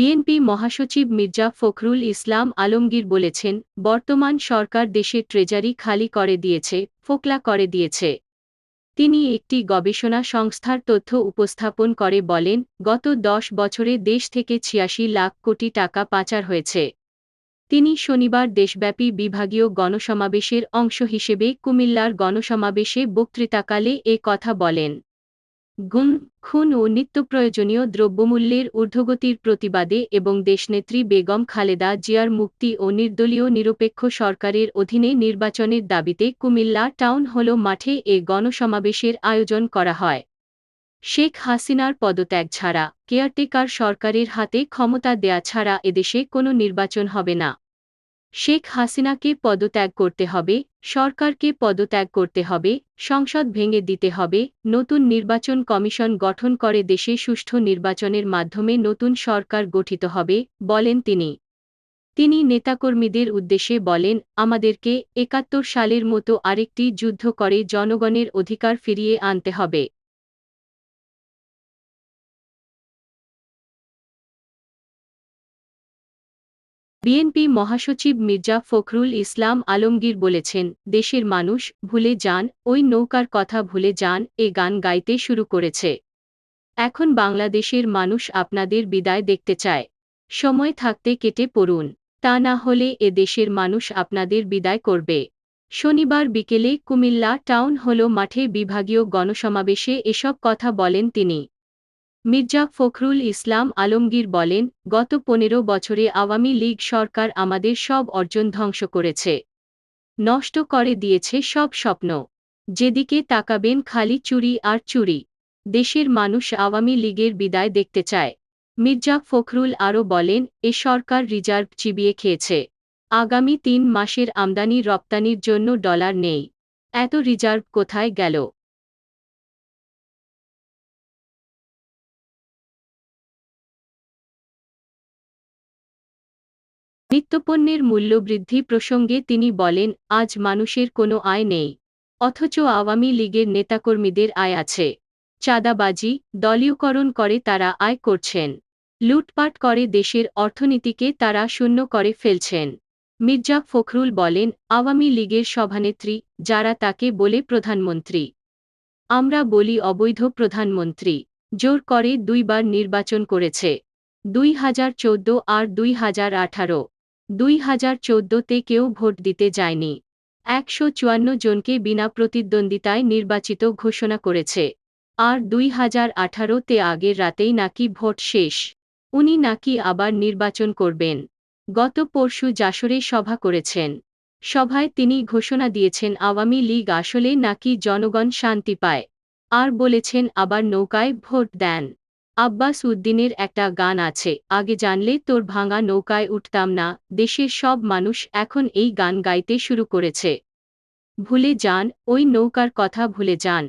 BNP মহাসচিব মির্জা ফখরুল ইসলাম আলমগীর বলেছেন, বর্তমান সরকার দেশের ট্রেজারি খালি করে দিয়েছে, ফোকলা করে দিয়েছে। তিনি একটি গবেষণা সংস্থার তথ্য উপস্থাপন করে বলেন, গত দশ বছরে দেশ থেকে ছিয়াশি লাখ কোটি টাকা পাচার হয়েছে। তিনি শনিবার দেশব্যাপী বিভাগীয় গণসমাবেশের অংশ হিসেবে কুমিল্লার গণসমাবেশে বক্তৃতাকালে এ কথা বলেন। খুন ও নিত্যপ্রয়োজনীয় দ্রব্যমূল্যের ঊর্ধ্বগতির প্রতিবাদে এবং দেশনেত্রী বেগম খালেদা জিয়ার মুক্তি ও নির্দলীয় নিরপেক্ষ সরকারের অধীনে নির্বাচনের দাবিতে কুমিল্লা টাউন হল মাঠে এ গণসমাবেশের আয়োজন করা হয়। শেখ হাসিনার পদত্যাগ ছাড়া কেয়ারটেকার সরকারের হাতে ক্ষমতা দেয়া ছাড়া এদেশে কোনো নির্বাচন হবে না। শেখ হাসিনাকে পদত্যাগ করতে হবে সরকারকে পদত্যাগ করতে হবে, সংসদ ভেঙে দিতে হবে, নতুন নির্বাচন কমিশন গঠন করে দেশে সুষ্ঠু নির্বাচনের মাধ্যমে নতুন সরকার গঠিত হবে, বলেন তিনি। তিনি নেতাকর্মীদের উদ্দেশ্যে বলেন, আমাদেরকে একাত্তর সালের মতো আরেকটি যুদ্ধ করে জনগণের অধিকার ফিরিয়ে আনতে হবে। বিএনপি মহাসচিব মির্জা ফখরুল ইসলাম আলমগীর বলেছেন, দেশের মানুষ ভুলে যান, ওই নৌকার কথা ভুলে যান, এ গান গাইতে শুরু করেছে। এখন বাংলাদেশের মানুষ আপনাদের বিদায় দেখতে চায়। সময় থাকতে কেটে পড়ুন। তা না হলে এ দেশের মানুষ আপনাদের বিদায় করবে। শনিবার বিকেলে কুমিল্লা টাউন হল মাঠে বিভাগীয় গণসমাবেশে এসব কথা বলেন তিনি। মির্জা ফখরুল ইসলাম আলমগীর বলেন, গত পনেরো বছরে আওয়ামী লীগ সরকার আমাদের সব অর্জন ধ্বংস করেছে। নষ্ট করে দিয়েছে সব স্বপ্ন। যেদিকে তাকাবেন খালি চুরি আর চুরি। দেশের মানুষ আওয়ামী লীগের বিদায় দেখতে চায়। মির্জা ফখরুল আরও বলেন, এ সরকার রিজার্ভ চিবিয়ে খেয়েছে। আগামী তিন মাসের আমদানি রপ্তানির জন্য ডলার নেই। এত রিজার্ভ কোথায় গেল? নিত্যপণ্যের মূল্যবৃদ্ধি প্রসঙ্গে তিনি বলেন, আজ মানুষের কোনো আয় নেই। অথচ আওয়ামী লীগের নেতাকর্মীদের আয় আছে। চাঁদাবাজি, দলীয়করণ করে তারা আয় করছেন। লুটপাট করে দেশের অর্থনীতিকে তারা শূন্য করে ফেলছেন। মির্জা ফখরুল বলেন, আওয়ামী লীগের সভানেত্রী, যারা তাকে বলে প্রধানমন্ত্রী। আমরা বলি অবৈধ প্রধানমন্ত্রী। জোর করে দুইবার নির্বাচন করেছে। দুই হাজার চোদ্দ আর দুই হাজার আঠারো। দুই হাজার চোদ্দতে কেউ ভোট দিতে যায়নি। একশো চুয়ান্ন জনকে বিনা প্রতিদ্বন্দ্বিতায় নির্বাচিত ঘোষণা করেছে। আর দুই হাজার আঠারোতে আগের রাতেই নাকি ভোট শেষ। উনি নাকি আবার নির্বাচন করবেন। গত পরশু জাসরে সভা করেছেন। সভায় তিনি ঘোষণা দিয়েছেন আওয়ামী লীগ আসলে নাকি জনগণ শান্তি পায়। আর বলেছেন আবার নৌকায় ভোট দেন। আব্বাস উদ্দিনের একটা গান আছে, আগে জানলে তোর ভাঙা নৌকায় উঠতাম না, দেশের সব মানুষ এখন এই গান গাইতে শুরু করেছে। ভুলে যান, ওই নৌকার কথা ভুলে যান।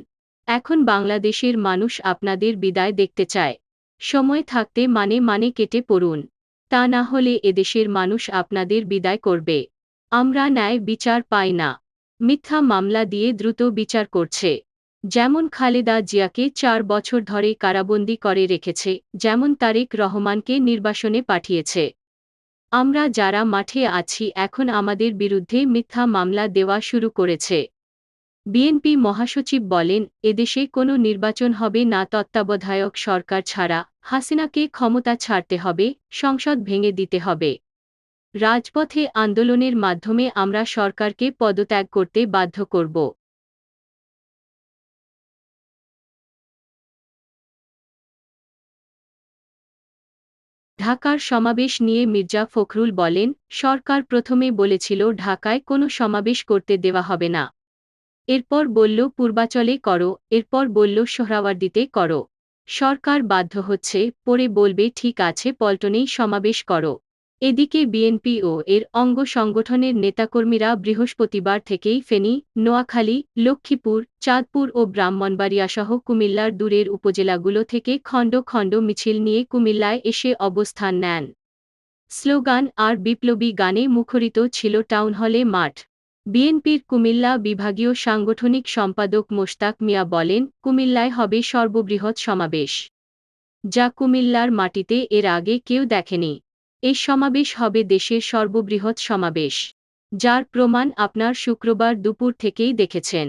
এখন বাংলাদেশের মানুষ আপনাদের বিদায় দেখতে চায়। সময় থাকতে মানে মানে কেটে পড়ুন। তা না হলে এদেশের মানুষ আপনাদের বিদায় করবে। আমরা ন্যায় বিচার পাই না। মিথ্যা মামলা দিয়ে দ্রুত বিচার করছে। যেমন খালেদা জিয়াকে চার বছর ধরে কারাবন্দী করে রেখেছে, যেমন তারেক রহমানকে নির্বাসনে পাঠিয়েছে। আমরা যারা মাঠে আছি এখন আমাদের বিরুদ্ধে মিথ্যা মামলা দেওয়া শুরু করেছে। বিএনপি মহাসচিব বলেন, এদেশে কোনো নির্বাচন হবে না, তত্ত্বাবধায়ক সরকার ছাড়া, হাসিনাকে ক্ষমতা ছাড়তে হবে, সংসদ ভেঙে দিতে হবে। রাজপথে আন্দোলনের মাধ্যমে আমরা সরকারকে পদত্যাগ করতে বাধ্য করব। ঢাকার সমাবেশ নিয়ে মির্জা ফখরুল বলেন, সরকার প্রথমে বলেছিল ঢাকায় কোনো সমাবেশ করতে দেওয়া হবে না। এরপর বলল, পূর্বাচলে করো। এরপর বলল, সোহরাওয়ার্দিতে করো। সরকার বাধ্য হচ্ছে, পরে বলবে, ঠিক আছে, পল্টনেই সমাবেশ করো। এদিকে বিএনপি ও এর অঙ্গ সংগঠনের নেতাকর্মীরা বৃহস্পতিবার থেকেই ফেনী, নোয়াখালী, লক্ষ্মীপুর, চাঁদপুর ও ব্রাহ্মণবাড়িয়াসহ কুমিল্লার দূরের উপজেলাগুলো থেকে খণ্ড খণ্ড মিছিল নিয়ে কুমিল্লায় এসে অবস্থান নেন। স্লোগান, আর বিপ্লবী গানে মুখরিত ছিল টাউন হলে মাঠ। বিএনপির কুমিল্লা বিভাগীয় সাংগঠনিক সম্পাদক মোশতাক মিয়া বলেন, কুমিল্লায় হবে সর্ববৃহৎ সমাবেশ। যা কুমিল্লার মাটিতে এর আগে কেউ দেখেনি। এই সমাবেশ হবে দেশের সর্ববৃহৎ সমাবেশ, যার প্রমাণ আপনার শুক্রবার দুপুর থেকেই দেখেছেন।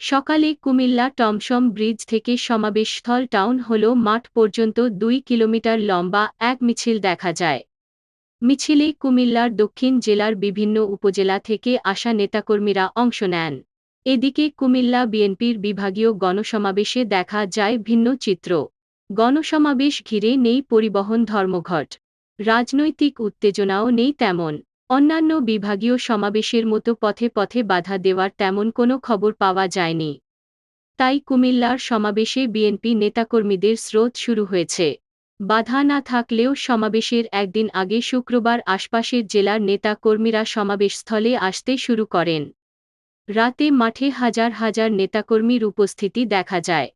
সকালে কুমিল্লা টমসম ব্রিজ থেকে সমাবেশস্থল টাউন হল মাঠ পর্যন্ত দুই কিলোমিটার লম্বা এক মিছিল দেখা যায়। মিছিলে কুমিল্লার দক্ষিণ জেলার বিভিন্ন উপজেলা থেকে আসা নেতাকর্মীরা অংশ নেন। এদিকে কুমিল্লা বিএনপির বিভাগীয় গণসমাবেশে দেখা যায় ভিন্ন চিত্র। গণসমাবেশ ঘিরে নেই পরিবহন ধর্মঘট। রাজনৈতিক উত্তেজনাও নেই তেমন। অন্যান্য বিভাগীয় সমাবেশের মতো পথে পথে বাধা দেওয়ার তেমন কোনো খবর পাওয়া যায়নি। তাই কুমিল্লার সমাবেশে বিএনপি নেতাকর্মীদের স্রোত শুরু হয়েছে। বাধা না থাকলেও সমাবেশের একদিন আগে শুক্রবার আশপাশের জেলার নেতাকর্মীরা সমাবেশস্থলে আসতে শুরু করেন। রাতে মাঠে হাজার হাজার নেতাকর্মীর উপস্থিতি দেখা যায়।